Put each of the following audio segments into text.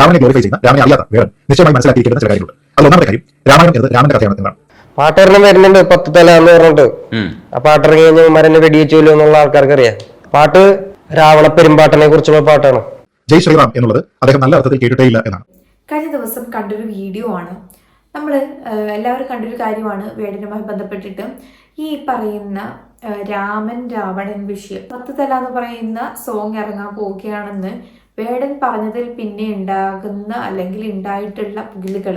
രാമനെ ഗ്ലോറിഫൈ ചെയ്യുന്ന രാമനെ അറിയാത്ത വേറെ നിശ്ചയമായി മനസ്സിലാക്കിയിരിക്കുന്ന ചില കാര്യങ്ങളുണ്ട്. അത് ഒന്നാമത്തെ കാര്യം രാമായണം എന്നത് രാമന്റെ കഥയാണ് എന്നാണ്. പാട്ടൊരെണ്ണം വരുന്നുണ്ട് പത്ത് തല എന്ന് പറഞ്ഞിട്ട്. ആ പാട്ടിറങ്ങി കഴിഞ്ഞാൽ മരനെ വെടിവെച്ചല്ലോ എന്നുള്ള ആൾക്കാർക്ക് അറിയാം പാട്ട് രാവണ പെരുമ്പാട്ടനെ കുറിച്ചുള്ള പാട്ടാണ്. ജയ് ശ്രീറാം എന്നുള്ളത് അദ്ദേഹം നല്ല അർത്ഥത്തിൽ കേട്ടിട്ടേ ഇല്ല എന്നാണ്. കഴിഞ്ഞ ദിവസം കണ്ടൊരു വീഡിയോ ആണ്. നമ്മൾ എല്ലാവരും കണ്ടൊരു കാര്യമാണ് വേടനുമായി ബന്ധപ്പെട്ടിട്ട്. ഈ പറയുന്ന രാമൻ രാവണൻ വിഷയം. പത്ത് തല എന്ന് പറയുന്ന സോങ് ഇറങ്ങാൻ പോവുകയാണെന്ന് വേടൻ പറഞ്ഞതിൽ പിന്നെ ഉണ്ടാകുന്ന അല്ലെങ്കിൽ ഉണ്ടായിട്ടുള്ള പുകിലുകൾ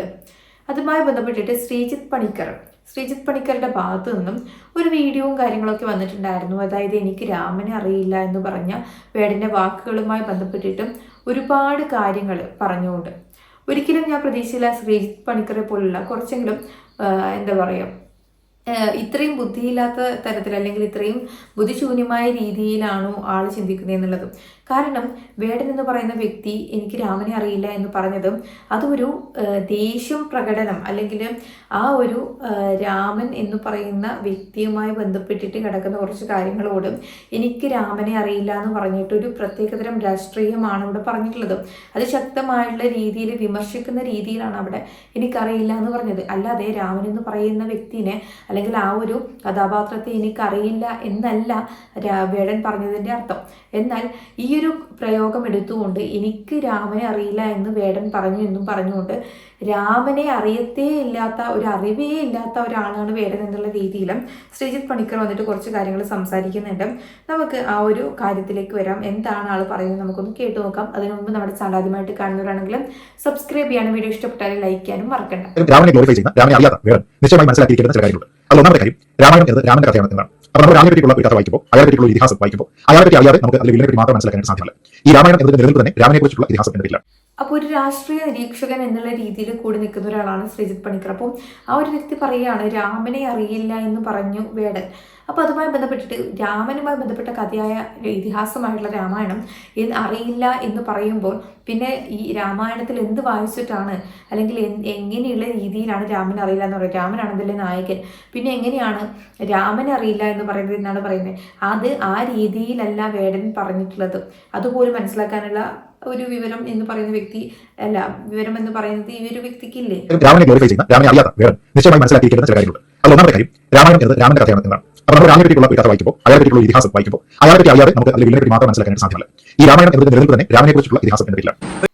അതുമായി ബന്ധപ്പെട്ടിട്ട് ശ്രീജിത്ത് പണിക്കർ. ശ്രീജിത്ത് പണിക്കറുടെ ഭാഗത്തു നിന്നും ഒരു വീഡിയോയും കാര്യങ്ങളൊക്കെ വന്നിട്ടുണ്ടായിരുന്നു. അതായത് എനിക്ക് രാമനെ അറിയില്ല എന്ന് പറഞ്ഞ വേടന്റെ വാക്കുകളുമായി ബന്ധപ്പെട്ടിട്ടും ഒരുപാട് കാര്യങ്ങൾ പറഞ്ഞുകൊണ്ട്. ഒരിക്കലും ഞാൻ പ്രതീക്ഷയില്ല ശ്രീജിത്ത് പണിക്കറെ പോലുള്ള കുറച്ചെങ്കിലും എന്താ പറയുക ഇത്രയും ബുദ്ധിയില്ലാത്ത തരത്തിൽ അല്ലെങ്കിൽ ഇത്രയും ബുദ്ധിശൂന്യമായ രീതിയിലാണോ ആൾ ചിന്തിക്കുന്നത് എന്നുള്ളത്. കാരണം വേടൻ എന്ന് പറയുന്ന വ്യക്തി എനിക്ക് രാമനെ അറിയില്ല എന്ന് പറഞ്ഞതും അതൊരു ദേഷ്യം പ്രകടനം അല്ലെങ്കിൽ ആ ഒരു രാമൻ എന്ന് പറയുന്ന വ്യക്തിയുമായി ബന്ധപ്പെട്ടിട്ട് കിടക്കുന്ന കുറച്ച് കാര്യങ്ങളോടും എനിക്ക് രാമനെ അറിയില്ല എന്ന് പറഞ്ഞിട്ട് ഒരു പ്രത്യേകതരം രാഷ്ട്രീയമാണ് ഇവിടെ പറഞ്ഞിട്ടുള്ളത്. അത് ശക്തമായുള്ള രീതിയിൽ വിമർശിക്കുന്ന രീതിയിലാണ് അവിടെ എനിക്കറിയില്ല എന്ന് പറഞ്ഞത്. അല്ലാതെ രാമൻ എന്ന് പറയുന്ന വ്യക്തിനെ അല്ലെങ്കിൽ ആ ഒരു കഥാപാത്രത്തെ എനിക്കറിയില്ല എന്നല്ല വേടൻ പറഞ്ഞതിന്റെ അർത്ഥം. എന്നാൽ ഈ ഒരു പ്രയോഗം എടുത്തുകൊണ്ട് എനിക്ക് രാമനെ അറിയില്ല എന്ന് വേടൻ പറഞ്ഞു എന്നും പറഞ്ഞുകൊണ്ട് രാമനെ അറിയത്തേ ഇല്ലാത്ത ഒരു അറിവേ ഇല്ലാത്ത ഒരാളാണ് വേടൻ എന്നുള്ള രീതിയിലും ശ്രീജിത്ത് പണിക്കർ വന്നിട്ട് കുറച്ച് കാര്യങ്ങൾ സംസാരിക്കുന്നുണ്ട്. നമുക്ക് ആ ഒരു കാര്യത്തിലേക്ക് വരാം. എന്താണ് ആൾ പറയുന്നത് നമുക്കൊന്ന് കേട്ടു നോക്കാം. അതിനു മുമ്പ് നമ്മുടെ ചാനൽ ആദ്യമായിട്ട് കാണുന്നവരാണെങ്കിലും സബ്സ്ക്രൈബ് ചെയ്യാനും വീഡിയോ ഇഷ്ടപ്പെട്ടാൽ ലൈക്ക് ചെയ്യാനും മറക്കണ്ട. രാമനെ ഗ്ലോറിഫൈ ചെയ്യുന്ന രാമനെ അറിയാത്ത വേറെ നിശ്ചയമായി മനസ്സിലാക്കിയിരിക്കുന്ന ചില കാര്യങ്ങളുണ്ട്. അതിൽ ഒന്നാമത്തെ കാര്യം രാമായണം എന്നത് രാമന്റെ കഥയാണ് എന്നാണ് അപ്പോൾ നമ്മൾ രാമനെ പറ്റിയുള്ള ഒരു കഥ വായിക്കുമ്പോൾ അയാളെ പറ്റിയുള്ള ഇതിഹാസം വായിക്കുമ്പോൾ അയാളെ പറ്റി അറിയാതെ നമുക്ക് അതിൽ വില്ലിനെ പറ്റി മാത്രം മനസ്സിലാക്കാനായിട്ട് സാധ്യമല്ല ഈ രാമായണം എന്നതിന്റെ നിലനിൽപ്പ് തന്നെ രാമനെ കുറിച്ചുള്ള ഇതിഹാസം എന്നതില്ല അപ്പോൾ ഒരു രാഷ്ട്രീയ നിരീക്ഷകൻ എന്നുള്ള രീതിയിൽ കൂടി നിൽക്കുന്ന ഒരാളാണ് ശ്രീജിത് പണിക്കർ. അപ്പം ആ ഒരു വ്യക്തി പറയുകയാണ് രാമനെ അറിയില്ല എന്ന് പറഞ്ഞു വേടൻ. അപ്പോൾ അതുമായി ബന്ധപ്പെട്ടിട്ട് രാമനുമായി ബന്ധപ്പെട്ട കഥയായ ഇതിഹാസമായിട്ടുള്ള രാമായണം അറിയില്ല എന്ന് പറയുമ്പോൾ പിന്നെ ഈ രാമായണത്തിൽ എന്ത് വായിച്ചിട്ടാണ് അല്ലെങ്കിൽ എങ്ങനെയുള്ള രീതിയിലാണ് രാമൻ അറിയില്ല എന്ന് പറയുന്നത്? രാമനാണ് ഇതിലെ നായകൻ. പിന്നെ എങ്ങനെയാണ് രാമൻ അറിയില്ല എന്ന് പറയുന്നത്? എന്നാണ് പറയുന്നത്. അത് ആ രീതിയിലല്ല വേടൻ പറഞ്ഞിട്ടുള്ളത്. അതുപോലും മനസ്സിലാക്കാനുള്ള ഒരു വിവരം എന്ന് പറയുന്ന വ്യക്തി അല്ല വിവരം എന്ന് പറയുന്നത് ഈ ഒരു വ്യക്തിക്കില്ലേ? രാമനെ ഗ്ലോറിഫൈ അറിയാത്ത വേറെ മനസ്സിലാക്കിയിരിക്കുന്ന ചില ഒന്നാമത്തെ കാര്യം എന്നത് അപ്പോൾ നമ്മൾ രാമനെ കഥ വായിക്കുമ്പോൾ അയാളെ പറ്റിയുള്ള ഇതിഹാസം വായിക്കുമ്പോൾ അയാളെ പറ്റി അറിയാതെ നമുക്ക് അതിൽ വില്ലിനെ മാത്രം മനസ്സിലാക്കാൻ സാധ്യമല്ല. ഈ രാമായണം എന്നതിന്റെ നിലനിൽപ്പ് തന്നെ രാമനെ കുറിച്ചുള്ള ഇതിഹാസം എന്നതില്ല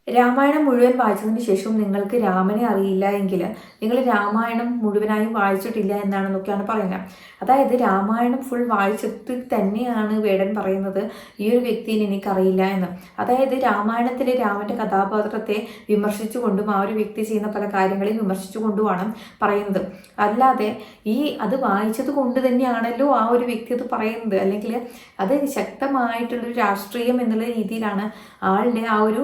രാമായണം മുഴുവൻ വായിച്ചതിന് ശേഷവും നിങ്ങൾക്ക് രാമനെ അറിയില്ല എങ്കിൽ നിങ്ങൾ രാമായണം മുഴുവനായും വായിച്ചിട്ടില്ല എന്നാണെന്നൊക്കെയാണ് പറയുന്നത്. അതായത് രാമായണം ഫുൾ വായിച്ചിട്ട് തന്നെയാണ് വേടൻ പറയുന്നത് ഈ ഒരു വ്യക്തിയെ എനിക്കറിയില്ല എന്ന്. അതായത് രാമായണത്തിലെ രാമന്റെ കഥാപാത്രത്തെ വിമർശിച്ചുകൊണ്ടും ആ ഒരു വ്യക്തി ചെയ്യുന്ന പല കാര്യങ്ങളെയും വിമർശിച്ചുകൊണ്ടുമാണ് പറയുന്നത്. അല്ലാതെ ഈ അത് വായിച്ചത് കൊണ്ട് തന്നെയാണല്ലോ ആ ഒരു വ്യക്തി അത് പറയുന്നത്. അല്ലെങ്കിൽ അത് ശക്തമായിട്ടുള്ളൊരു രാഷ്ട്രീയം എന്നുള്ള രീതിയിലാണ് ആളുടെ ആ ഒരു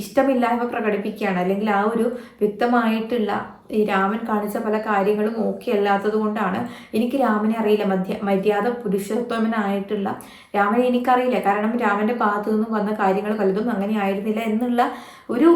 ഇഷ്ടമില്ലായ്മ പ്രകടിപ്പിക്കുകയാണ്. അല്ലെങ്കിൽ ആ ഒരു വ്യക്തമായിട്ടുള്ള ഈ രാമൻ കാണിച്ച പല കാര്യങ്ങളും ഓക്കെ അല്ലാത്തത് കൊണ്ടാണ് എനിക്ക് രാമനെ അറിയില്ല. മധ്യ മര്യാദ പുരുഷോത്തമനായിട്ടുള്ള രാമനെ എനിക്കറിയില്ല. കാരണം രാമന്റെ ഭാഗത്തു നിന്നും വന്ന കാര്യങ്ങൾ പലതും അങ്ങനെ ആയിരുന്നില്ല എന്നുള്ള ഒരു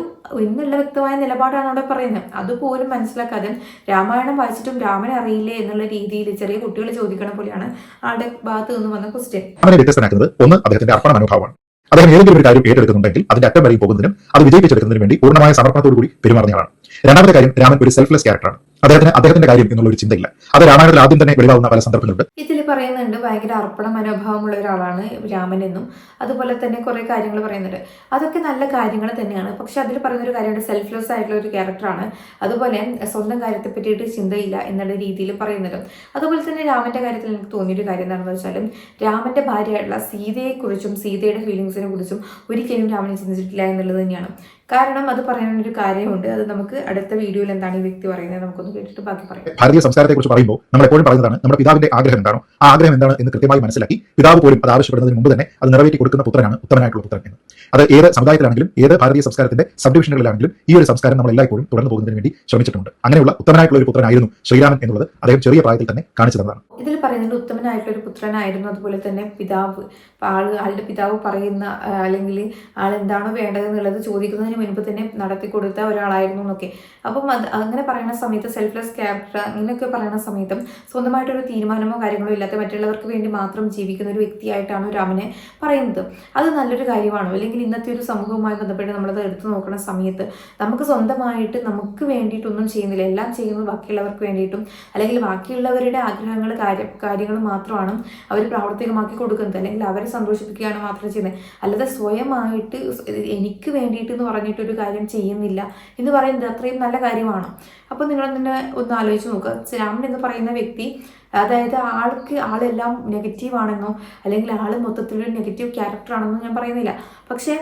ഇന്നുള്ള വ്യക്തമായ നിലപാടാണ് അവിടെ പറയുന്നത്. അതുപോലും മനസ്സിലാക്കാതെ രാമായണം വായിച്ചിട്ടും രാമനെ അറിയില്ലേ എന്നുള്ള രീതിയിൽ ചെറിയ കുട്ടികൾ ചോദിക്കണ പോലെയാണ് ആളുടെ ഭാഗത്തു നിന്ന് വന്ന ക്വസ്റ്റ്യൻ വ്യത്യസ്തനാക്കുന്നത് ഒന്ന് അദ്ദേഹത്തിന്റെ അർപ്പണ മനോഭാവമാണ്. അദ്ദേഹം ഏതെങ്കിലും ഒരു കാര്യം ഏറ്റെടുക്കുന്നുണ്ടെങ്കിൽ അതിന്റെ അറ്റം വരെ പോകുന്നതിനും അത് വിജയിപ്പിച്ചെടുക്കുന്നതിനും വേണ്ടി പൂർണമായ സമർപ്പണത്തോടു കൂടി പെരുമാറുന്നയാളാണ്. രണ്ടാമത്തെ കാര്യം രാമൻ ഒരു സെൽഫ്ലെസ് ക്യാരക്ടറാണ് അദ്ദേഹത്തിന് അദ്ദേഹത്തിന്റെ കാര്യം എന്നുള്ള ഒരു ചിന്തയില്ല. അത് രാമായണത്തിൽ ആദ്യം തന്നെ വെളിവാകുന്ന പല സന്ദർഭങ്ങളുണ്ട്. ഇതിൽ പറയുന്നുണ്ട് ഭയങ്കര അർപ്പണ മനോഭാവമുള്ള ഒരാളാണ് രാമൻ എന്നും അതുപോലെ തന്നെ കുറെ കാര്യങ്ങൾ പറയുന്നുണ്ട്. അതൊക്കെ നല്ല കാര്യങ്ങൾ തന്നെയാണ്. പക്ഷെ അതിൽ പറയുന്ന ഒരു കാര്യമുണ്ട് സെൽഫ്ലെസ് ആയിട്ടുള്ള ഒരു ക്യാരക്ടറാണ് അതുപോലെ സ്വന്തം കാര്യത്തെ പറ്റിയിട്ട് ചിന്തയില്ല എന്നുള്ള രീതിയിൽ പറയുന്നുണ്ട്. അതുപോലെ തന്നെ രാമന്റെ കാര്യത്തിൽ എനിക്ക് തോന്നിയൊരു കാര്യം എന്താണെന്ന് വെച്ചാലും രാമന്റെ ഭാര്യയായിട്ടുള്ള സീതയെക്കുറിച്ചും സീതയുടെ ഫീലിങ്സിനെ കുറിച്ചും ഒരിക്കലും രാമൻ ചിന്തിച്ചിട്ടില്ല എന്നുള്ളത് തന്നെയാണ്. കാരണം അത് പറയാനൊരു കാര്യമുണ്ട്. അത് നമുക്ക് അടുത്ത വീഡിയോയിൽ എന്താണ് ഈ വ്യക്തി പറയുന്നത് നമുക്കൊന്ന് കേട്ടിട്ട് ബാക്കി പറയാം. ഭാരതീയ സംസ്കാരത്തെ കുറിച്ച് പറയുമ്പോൾ നമ്മൾ എപ്പോഴും പറയുന്നതാണ് നമ്മുടെ പിതാവിന്റെ ആഗ്രഹം എന്താണോ ആ ആഗ്രഹം എന്താണ് എന്ന് കൃത്യമായി മനസ്സിലാക്കി പിതാവ് പോലും അത് ആവശ്യപ്പെടുന്നതിന് മുമ്പ് തന്നെ അത് നിറവേറ്റി കൊടുക്കുന്ന പുത്രനാണ് ഉത്തമനായിട്ടുള്ള പുത്രൻ എന്ന്. അത് ഏത് സമുദായത്തിലാണെങ്കിലും ഏത് ഭാരതീയ സംസ്കാരത്തിന്റെ സബ് ഡിവിഷനുകളിലാണെങ്കിലും ഈ ഒരു സംസ്കാരം നമ്മൾ എല്ലായ്പ്പോഴും തുടർന്നു പോകുന്നതിന് വേണ്ടി ശ്രമിച്ചിട്ടുണ്ട്. അങ്ങനെയുള്ള ഉത്തമനായിട്ടുള്ള ഒരു പുത്രനായിരുന്നു ശ്രീരാമൻ എന്നുള്ളത് അദ്ദേഹം ചെറിയ പ്രായത്തിൽ തന്നെ കാണിച്ചു തന്നതാണ് ഇതിൽ പറയുന്നത് ഉത്തമനായിട്ടുള്ള ഒരു പുത്രനായിരുന്നു. അതുപോലെ തന്നെ പിതാവ് ആൾ ആൾ ആളുടെ പിതാവ് പറയുന്ന അല്ലെങ്കിൽ ആൾ എന്താണോ വേണ്ടത് എന്നുള്ളത് ചോദിക്കുന്നതിന് മുൻപ് തന്നെ നടത്തി കൊടുത്ത ഒരാളായിരുന്നു എന്നൊക്കെ. അപ്പം അത് അങ്ങനെ പറയുന്ന സമയത്ത് സെൽഫ്ലെസ് ക്യാരക്ടർ അങ്ങനെയൊക്കെ പറയുന്ന സമയത്തും സ്വന്തമായിട്ടൊരു തീരുമാനമോ കാര്യങ്ങളോ ഇല്ലാത്ത മറ്റുള്ളവർക്ക് വേണ്ടി മാത്രം ജീവിക്കുന്ന ഒരു വ്യക്തിയായിട്ടാണ് രാമനെ പറയുന്നത്. അത് നല്ലൊരു കാര്യമാണോ? അല്ലെങ്കിൽ ഇന്നത്തെ ഒരു സമൂഹവുമായി ബന്ധപ്പെട്ട് നമ്മളത് എടുത്തു നോക്കുന്ന സമയത്ത് നമുക്ക് സ്വന്തമായിട്ട് നമുക്ക് വേണ്ടിയിട്ടൊന്നും ചെയ്യുന്നില്ല. എല്ലാം ചെയ്യുന്നത് ബാക്കിയുള്ളവർക്ക് വേണ്ടിയിട്ടും അല്ലെങ്കിൽ ബാക്കിയുള്ളവരുടെ ആഗ്രഹങ്ങൾ കാര്യ കാര്യങ്ങൾ മാത്രമാണ് അവർ പ്രാവർത്തികമാക്കി കൊടുക്കുന്നത്. അല്ലെങ്കിൽ അവരെ സന്തോഷിപ്പിക്കുകയാണ് മാത്രം ചെയ്യുന്നത്. അല്ലാതെ സ്വയമായിട്ട് എനിക്ക് വേണ്ടിയിട്ട് എന്ന് പറഞ്ഞിട്ടൊരു കാര്യം ചെയ്യുന്നില്ല എന്ന് പറയുന്നത് അത്രയും നല്ല കാര്യമാണ്? അപ്പോൾ നിങ്ങൾ തന്നെ ഒന്ന് ആലോചിച്ച് നോക്കുക രാമൻ എന്ന് പറയുന്ന വ്യക്തി അതായത് ആൾക്ക് ആളെല്ലാം നെഗറ്റീവ് ആണെന്നോ അല്ലെങ്കിൽ ആൾ മൊത്തത്തിലൊരു നെഗറ്റീവ് ക്യാരക്ടർ ആണെന്നോ ഞാൻ പറയുന്നില്ല. പക്ഷേ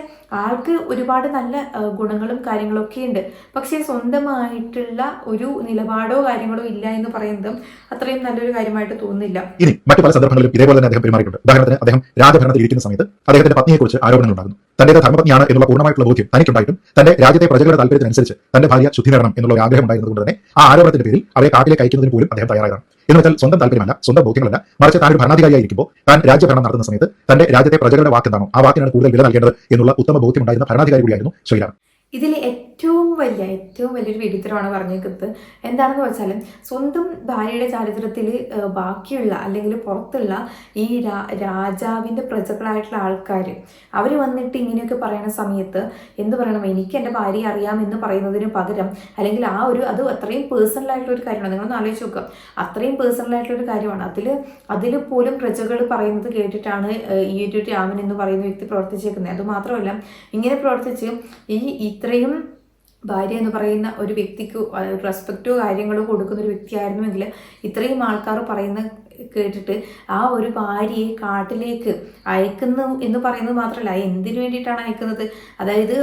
ആൾക്ക് ഒരുപാട് നല്ല ഗുണങ്ങളും കാര്യങ്ങളും ഒക്കെ ഉണ്ട്. പക്ഷേ സ്വന്തമായിട്ടുള്ള ഒരു നിലപാടോ കാര്യങ്ങളോ ഇല്ല എന്ന് പറയുന്നതും അത്രയും നല്ലൊരു കാര്യമായിട്ട് തോന്നുന്നില്ല. ഇനി മറ്റു പല സന്ദർഭങ്ങളിലും ഇതേപോലെ തന്നെ അദ്ദേഹം പെരുമാറിയിട്ടുണ്ട്. ഉദാഹരണത്തിന് അദ്ദേഹം രാജഭരണത്തിൽ ഇരിക്കുന്ന സമയത്ത് അദ്ദേഹത്തിന്റെ പത്നിയെക്കുറിച്ച് ആരോപണങ്ങൾ ഉണ്ടാകുന്നു തന്റെ ധർമ്മപത്നിയാണ് എന്നുള്ള പൂർണമായിട്ടുള്ള ബോധ്യം തനിക്കുണ്ടായിട്ടും തന്റെ രാജ്യത്തെ പ്രജകളുടെ താല്പര്യത്തിനനുസരിച്ച് തന്റെ ഭാര്യ ശുദ്ധി നേടണം എന്നുള്ള ഒരു ആഗ്രഹം ഉണ്ടായിരുന്നത് കൊണ്ട് തന്നെ ആ ആരോപണത്തിന്റെ പേരിൽ അവരെ കാട്ടിലേക്ക് അയക്കുന്നതിന് പോലും അദ്ദേഹം തയ്യാറായതാണ്. എന്ന് വെച്ചാൽ സ്വന്തം താല്പര്യമല്ല സ്വന്തം ബോധ്യങ്ങളല്ല മറിച്ച് താൻ ഒരു ഭരണാധികാരിയായിരിക്കുമ്പോൾ താൻ രാജ്യഭരണം നടത്തുന്ന സമയത്ത് തന്റെ രാജ്യത്തെ പ്രജകളുടെ വാക്കെന്താണോ ആ വാക്കിനാണ് കൂടുതൽ വില നൽകേണ്ടത് എന്നുള്ള ഉത്തമ ബോധ്യം ഉണ്ടായിരുന്ന ഭരണാധികാരി കൂടിയായിരുന്നു ശ്രീരാം ഇതിൽ ഏറ്റവും വലിയ ഏറ്റവും വലിയൊരു വെടിത്തരമാണ് പറഞ്ഞേക്കുന്നത് എന്താണെന്ന് വെച്ചാൽ സ്വന്തം ഭാര്യയുടെ ചരിത്രത്തിൽ ബാക്കിയുള്ള അല്ലെങ്കിൽ പുറത്തുള്ള ഈ രാജാവിന്റെ പ്രജകളായിട്ടുള്ള ആൾക്കാർ അവർ വന്നിട്ട് ഇങ്ങനെയൊക്കെ പറയുന്ന സമയത്ത് എന്ത് പറയണം? എനിക്ക് എന്റെ ഭാര്യയെ അറിയാമെന്ന് പറയുന്നതിന് പകരം അല്ലെങ്കിൽ ആ ഒരു അത് അത്രയും പേഴ്സണൽ ആയിട്ടുള്ള ഒരു കാര്യമാണ്. നിങ്ങളൊന്ന് ആലോചിച്ച് നോക്കുക അത്രയും പേഴ്സണൽ ആയിട്ടുള്ള ഒരു കാര്യമാണ്. അതിൽ അതിൽ പോലും പ്രജകൾ പറയുന്നത് കേട്ടിട്ടാണ് ഈ ഒരു രാമൻ എന്ന് പറയുന്ന വ്യക്തി പ്രവർത്തിച്ചേക്കുന്നത്. അതുമാത്രമല്ല ഇങ്ങനെ പ്രവർത്തിച്ച് ഈ ഇത്രയും ഭാര്യ എന്ന് പറയുന്ന ഒരു വ്യക്തിക്ക് റെസ്പെക്റ്റോ കാര്യങ്ങളോ കൊടുക്കുന്ന ഒരു വ്യക്തിയായിരുന്നുവെങ്കിൽ ഇത്രയും ആൾക്കാർ പറയുന്ന കേട്ടിട്ട് ആ ഒരു ഭാര്യയെ കാട്ടിലേക്ക് അയക്കുന്നു എന്ന് പറയുന്നത് മാത്രമല്ല എന്തിനു വേണ്ടിയിട്ടാണ് അയക്കുന്നത്? അതായത്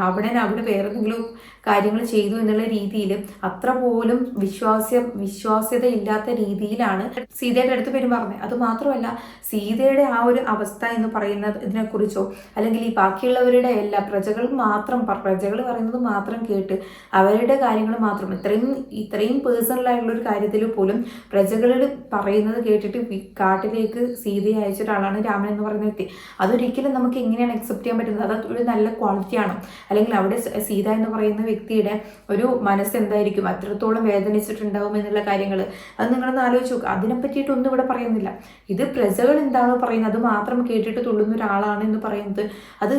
അവിടെ അവിടെ വേറെ എന്തെങ്കിലും കാര്യങ്ങൾ ചെയ്തു എന്നുള്ള രീതിയിൽ അത്ര പോലും വിശ്വാസ്യം വിശ്വാസ്യത ഇല്ലാത്ത രീതിയിലാണ് സീതയുടെ അടുത്ത് പെരുമാറുന്നത്. അത് മാത്രമല്ല സീതയുടെ ആ ഒരു അവസ്ഥ എന്ന് പറയുന്നത് ഇതിനെക്കുറിച്ചോ അല്ലെങ്കിൽ ഈ ബാക്കിയുള്ളവരുടെ എല്ലാ പ്രജകൾ മാത്രം പ്രജകൾ പറയുന്നത് മാത്രം കേട്ട് അവരുടെ കാര്യങ്ങൾ മാത്രം ഇത്രയും ഇത്രയും പേഴ്സണൽ ആയിട്ടുള്ള ഒരു കാര്യത്തിൽ പോലും പ്രജകൾ പറയുന്നത് കേട്ടിട്ട് കാട്ടിലേക്ക് സീതയെ അയച്ച ഒരാളാണ് രാമൻ എന്ന് പറയുന്ന വ്യക്തി. അതൊരിക്കലും നമുക്ക് എങ്ങനെയാണ് അക്സെപ്റ്റ് ചെയ്യാൻ പറ്റുന്നത്? അത് ഒരു നല്ല ക്വാളിറ്റിയാണ് അല്ലെങ്കിൽ അവിടെ സീത എന്ന് പറയുന്ന വ്യക്തിയുടെ ഒരു മനസ്സ് എന്തായിരിക്കും അത്രത്തോളം വേദനിച്ചിട്ടുണ്ടാവും എന്നുള്ള കാര്യങ്ങൾ അത് നിങ്ങളൊന്ന് ആലോചിച്ച് നോക്കുക അതിനെ പറ്റിയിട്ടൊന്നും ഇവിടെ പറയുന്നില്ല. ഇത് പ്രജകൾ എന്താണോ പറയുന്നത്? അത് മാത്രം കേട്ടിട്ട് തുള്ളുന്ന ഒരാളാണ് എന്ന് പറയുന്നത്. അത്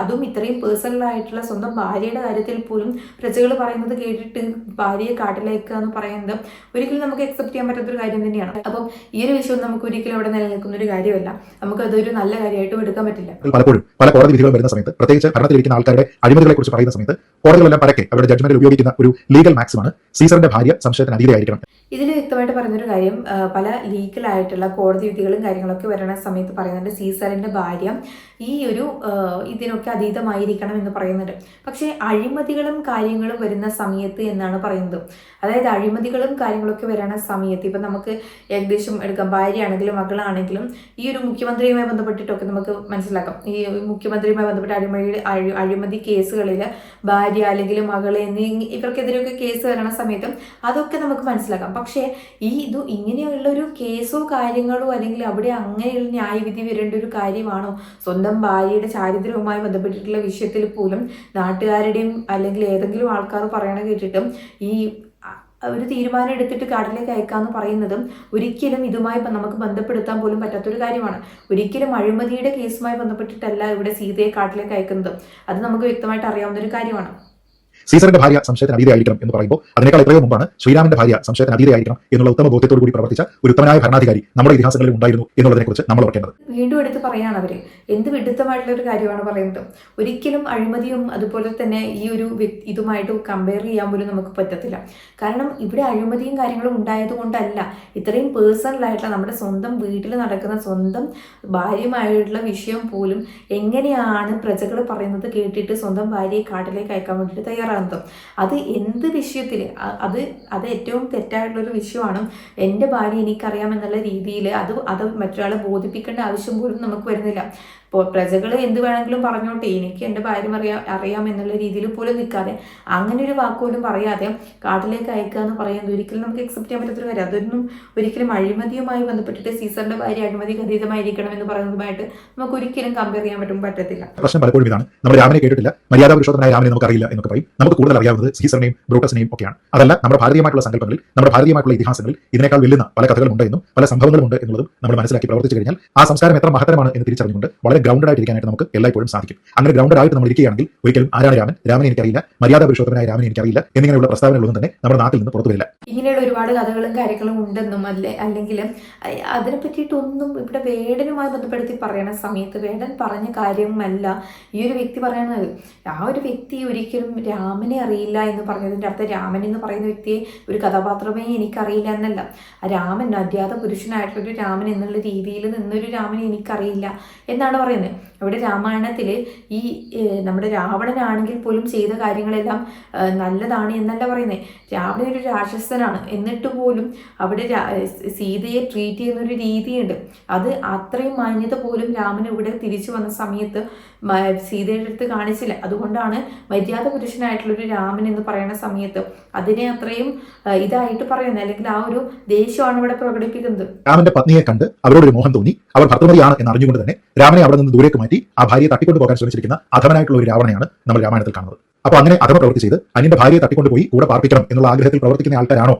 അത് ഇത്രയും പേഴ്സണൽ ആയിട്ടുള്ള സ്വന്തം ഭാര്യയുടെ കാര്യത്തിൽ പോലും പ്രജകൾ പറയുന്നത് കേട്ടിട്ട് ഭാര്യയെ കാട്ടിലേക്ക് എന്ന് പറയുന്നത് ഒരിക്കലും നമുക്ക് അക്സെപ്റ്റ് ചെയ്യാൻ പറ്റാത്തൊരു കാര്യം തന്നെയാണ്. അപ്പം ഈ ഒരു വിഷയം നമുക്ക് ഒരിക്കലും അവിടെ നിലനിൽക്കുന്ന ഒരു കാര്യമല്ല. നമുക്ക് അതൊരു നല്ല കാര്യമായിട്ടും എടുക്കാൻ പറ്റില്ല. പലപ്പോഴും പല കോടതി വിധികൾ വരുന്ന സമയത്ത് പ്രത്യേകിച്ച് ഭരണത്തിലിരിക്കുന്ന ആൾക്കാരുടെ അഴിമതികളെ കുറിച്ച് പറയുന്ന സമയത്ത് കോടതികളെല്ലാം പരക്കെ അവരുടെ ജഡ്ജ്മെന്റിൽ ഉപയോഗിക്കുന്ന ഒരു ലീഗൽ മാക്സിമാണ് സീസറിന്റെ ഭാര്യ സംശയത്തിന് അതീതയായിരിക്കണം ഇതിൽ വ്യക്തമായിട്ട് പറഞ്ഞൊരു കാര്യം പല ലീഗലായിട്ടുള്ള കോടതി വിധികളും കാര്യങ്ങളൊക്കെ വരണ സമയത്ത് പറയുന്നുണ്ട് സീസറിന്റെ ഭാര്യ ഈ ഒരു ഇതിനൊക്കെ അതീതമായിരിക്കണം എന്ന് പറയുന്നുണ്ട്. പക്ഷേ അഴിമതികളും കാര്യങ്ങളും വരുന്ന സമയത്ത് എന്നാണ് പറയുന്നത്. അതായത് അഴിമതികളും കാര്യങ്ങളൊക്കെ വരണ സമയത്ത് ഇപ്പം നമുക്ക് ഏകദേശം എടുക്കാം ഭാര്യയാണെങ്കിലും മകളാണെങ്കിലും ഈ ഒരു മുഖ്യമന്ത്രിയുമായി ബന്ധപ്പെട്ടിട്ടൊക്കെ നമുക്ക് മനസ്സിലാക്കാം. ഈ മുഖ്യമന്ത്രിയുമായി ബന്ധപ്പെട്ട അഴിമതി അഴി- അഴിമതി കേസുകളിൽ ഭാര്യ അല്ലെങ്കിൽ മകൾ എന്നീ ഇവർക്കെതിരെയൊക്കെ കേസ് വരണ സമയത്തും അതൊക്കെ നമുക്ക് മനസ്സിലാക്കാം. പക്ഷേ ഈ ഇത് ഇങ്ങനെയുള്ള ഒരു കേസോ കാര്യങ്ങളോ അല്ലെങ്കിൽ അവിടെ അങ്ങനെയുള്ള ന്യായവിധി വരേണ്ട ഒരു കാര്യമാണോ? സ്വന്തം ഭാര്യയുടെ ചാരിത്രവുമായി ബന്ധപ്പെട്ടിട്ടുള്ള വിഷയത്തിൽ പോലും നാട്ടുകാരുടെയും അല്ലെങ്കിൽ ഏതെങ്കിലും ആൾക്കാർ പറയണ കേട്ടിട്ടും ഈ ഒരു തീരുമാനം എടുത്തിട്ട് കാട്ടിലേക്ക് അയക്കാന്ന് പറയുന്നതും ഒരിക്കലും ഇതുമായി നമുക്ക് ബന്ധപ്പെടുത്താൻ പോലും പറ്റാത്തൊരു കാര്യമാണ്. ഒരിക്കലും അഴിമതിയുടെ കേസുമായി ബന്ധപ്പെട്ടിട്ടല്ല ഇവിടെ സീതയെ കാട്ടിലേക്ക് അയക്കുന്നത്. അത് നമുക്ക് വ്യക്തമായിട്ട് അറിയാവുന്ന ഒരു കാര്യമാണ്. സീസറിന്റെ ഭാര്യ സംശയത്തിന് അതീതയായിരിക്കണം എന്ന് പറയുമ്പോൾ അതിനേക്കാൾ എത്രയോ മുമ്പാണ് ശ്രീരാമന്റെ ഭാര്യ സംശയത്തിന് അതീതയായിരിക്കണം എന്നുള്ള ഉത്തമ ബോധ്യത്തോടു കൂടി പ്രവർത്തിച്ച ഒരു ഉത്തമനായ ഭരണാധികാരി നമ്മുടെ ഇതിഹാസങ്ങളിൽ ഉണ്ടായിരുന്നു എന്നുള്ളതിനെക്കുറിച്ച് നമ്മൾ ഓർക്കേണ്ടത്. വീണ്ടും എടുത്ത് പറയാണ് അവർ. എന്ത് വിഡിത്തമായിട്ടുള്ള ഒരു കാര്യമാണ് പറയുന്നത്. ഒരിക്കലും അഴിമതിയും അതുപോലെ തന്നെ ഈ ഒരു ഇതുമായിട്ട് കമ്പയർ ചെയ്യാൻ പോലും നമുക്ക് പറ്റത്തില്ല. കാരണം ഇവിടെ അഴിമതിയും കാര്യങ്ങളും ഉണ്ടായത് കൊണ്ടല്ല. ഇത്രയും പേഴ്സണൽ ആയിട്ടുള്ള നമ്മുടെ സ്വന്തം വീട്ടിൽ നടക്കുന്ന സ്വന്തം ഭാര്യമായിട്ടുള്ള വിഷയം പോലും എങ്ങനെയാണ് പ്രജകൾ പറയുന്നത് കേട്ടിട്ട് സ്വന്തം ഭാര്യയെ കാട്ടിലേക്ക് അയക്കാൻ വേണ്ടിയിട്ട് തയ്യാറാകുന്നത് അത് എന്ത് വിഷയത്തിൽ അത് അത് ഏറ്റവും തെറ്റായിട്ടുള്ളൊരു വിഷയമാണ്. എന്റെ ഭാര്യ എനിക്കറിയാം എന്നുള്ള രീതിയിൽ അത് അത് മറ്റൊരാളെ ബോധിപ്പിക്കേണ്ട ആവശ്യം പോലും നമുക്ക് വരുന്നില്ല. ഇപ്പോൾ പ്രജകൾ എന്ത് വേണമെങ്കിലും പറഞ്ഞോട്ടെ. എനിക്ക് എന്റെ ഭാര്യ അറിയാം അറിയാം എന്നുള്ള രീതിയിൽ പോലും നിൽക്കാതെ അങ്ങനെ ഒരു വാക്കുപോലും പറയാതെ കാട്ടിലേക്ക് അയക്കുക എന്ന് പറയുന്നത് ഒരിക്കലും നമുക്ക് അക്സെപ്റ്റ് ചെയ്യാൻ പറ്റാത്തൊരു കാര്യം അതൊന്നും ഒരിക്കലും അഴിമതിയുമായി ബന്ധപ്പെട്ടിട്ട് സീസറിന്റെ ഭാര്യ അഴിമതിക്ക് അതീതമായിരിക്കണം എന്ന് പറയുന്നതുമായിട്ട് നമുക്ക് ഒരിക്കലും കമ്പയർ ചെയ്യാൻ പറ്റും പറ്റത്തില്ല. പ്രശ്നം പലപ്പോഴും ഇതാണ്. നമ്മൾ രാമനെ കേട്ടിട്ടില്ല. മര്യാദ പുരുഷോത്തനായ രാമനെ നമുക്ക് അറിയില്ല എന്നൊക്കെ പറയും. നമുക്ക് കൂടുതൽ അറിയാവുന്നത് സീസറിനെയും ബ്രൂട്ടസിനെയും ഒക്കെയാണ്. അതല്ല നമ്മുടെ ഭാരതീയമായിട്ടുള്ള സങ്കല്പങ്ങളിൽ നമ്മുടെ ഭാരതീയമായിട്ടുള്ള ഇതിഹാസങ്ങളിൽ ഇതിനേക്കാൾ വെല്ലുന്ന പല കഥകളുണ്ട് എന്നും പല സംഭവങ്ങളുമുണ്ട് എന്നുള്ളതും നമ്മൾ മനസ്സിലാക്കി പ്രവർത്തിച്ചു കഴിഞ്ഞാൽ ആ സംസ്കാരം എത്ര മഹത്തരമാണ് എന്ന് തിരിച്ചറിഞ്ഞുകൊണ്ട് വളരെ ഗ്രൗണ്ടഡ് ആയിട്ട് ഇരിക്കാനായിട്ട് നമുക്ക് എല്ലായ്പ്പോഴും സാധിക്കും. അങ്ങനെ ഗ്രൗണ്ടഡ് ആയിട്ട് നമ്മൾ ഇരിക്കുകയാണെങ്കിൽ ഒരിക്കലും ആരാണ് രാമൻ? രാമനെ എനിക്കറിയില്ല. മര്യാദ പുരുഷോത്തമനായ രാമനെ എനിക്കറിയില്ല. എന്നിങ്ങനെയുള്ള പ്രസ്താവനകളൊന്നും തന്നെ നമ്മുടെ നാട്ടിൽ നിന്ന് പുറത്തു വരില്ല ഇങ്ങനെയുള്ള ഒരുപാട് കഥകളും കാര്യങ്ങളും ഉണ്ടെന്നും അല്ലെ? അല്ലെങ്കിൽ അതിനെ പറ്റിയിട്ടൊന്നും ഇവിടെ വേടനുമായി ബന്ധപ്പെടുത്തി പറയണ സമയത്ത് വേടൻ പറഞ്ഞ കാര്യമല്ല. ഈ ഒരു വ്യക്തി പറയണത്. ആ ഒരു വ്യക്തി ഒരിക്കലും രാമനെ അറിയില്ല എന്ന് പറഞ്ഞതിന്റെ അർത്ഥം രാമൻ എന്ന് പറയുന്ന വ്യക്തിയെ ഒരു കഥാപാത്രമേ എനിക്കറിയില്ല എന്നല്ല. രാമൻ അജ്ഞാത പുരുഷനായിട്ടുള്ളൊരു രാമൻ എന്നുള്ള രീതിയിൽ നിന്നൊരു രാമനെ എനിക്കറിയില്ല എന്നാണ് പറയുന്നത്. ഇവിടെ രാമായണത്തിൽ ഈ നമ്മുടെ രാവണനാണെങ്കിൽ പോലും ചെയ്ത കാര്യങ്ങളെല്ലാം നല്ലതാണ് എന്നല്ല പറയുന്നത് രാവണൻ ഒരു രാക്ഷസനാണ്. എന്നിട്ട് പോലും അവിടെ സീതയെ ട്രീറ്റ് ചെയ്യുന്ന ഒരു രീതിയുണ്ട്. അത് അത്രയും മാന്യത പോലും രാമൻ ഇവിടെ തിരിച്ചു വന്ന സമയത്ത് സീതയുടെ അടുത്ത് കാണിച്ചില്ല. അതുകൊണ്ടാണ് മര്യാദ പുരുഷനായിട്ടുള്ളൊരു രാമൻ എന്ന് പറയുന്ന സമയത്ത് അതിനെ അത്രയും ഇതായിട്ട് പറയുന്നത് അല്ലെങ്കിൽ ആ ഒരു ദേഷ്യമാണ് ഇവിടെ പ്രകടിപ്പിക്കുന്നത്. രാമന്റെ പത്നിയെ കണ്ട് അവരോടൊരു മോഹം തോന്നി. അവർ ഭർത്തൃമതിയാണ് എന്ന് അറിഞ്ഞുകൊണ്ട് തന്നെ രാമനെ അവിടെ നിന്ന് ദൂരേക്ക് മാറ്റി ആ ഭാര്യയെ തട്ടിക്കൊണ്ടു പോകാൻ ശ്രമിച്ചിരിക്കുന്ന അധമനായിട്ടുള്ള ഒരു രാവണയാണ് നമ്മൾ രാമായണത്തിൽ കാണുന്നത്. അപ്പോൾ അങ്ങനെ അധമ പ്രവർത്തി ചെയ്ത് അനിന്റെ ഭാര്യയെ തട്ടിക്കൊണ്ടുപോയി കൂടെ പാർപ്പിക്കണം എന്നുള്ള ആഗ്രഹത്തിൽ പ്രവർത്തിക്കുന്ന ആൾക്കാരാണോ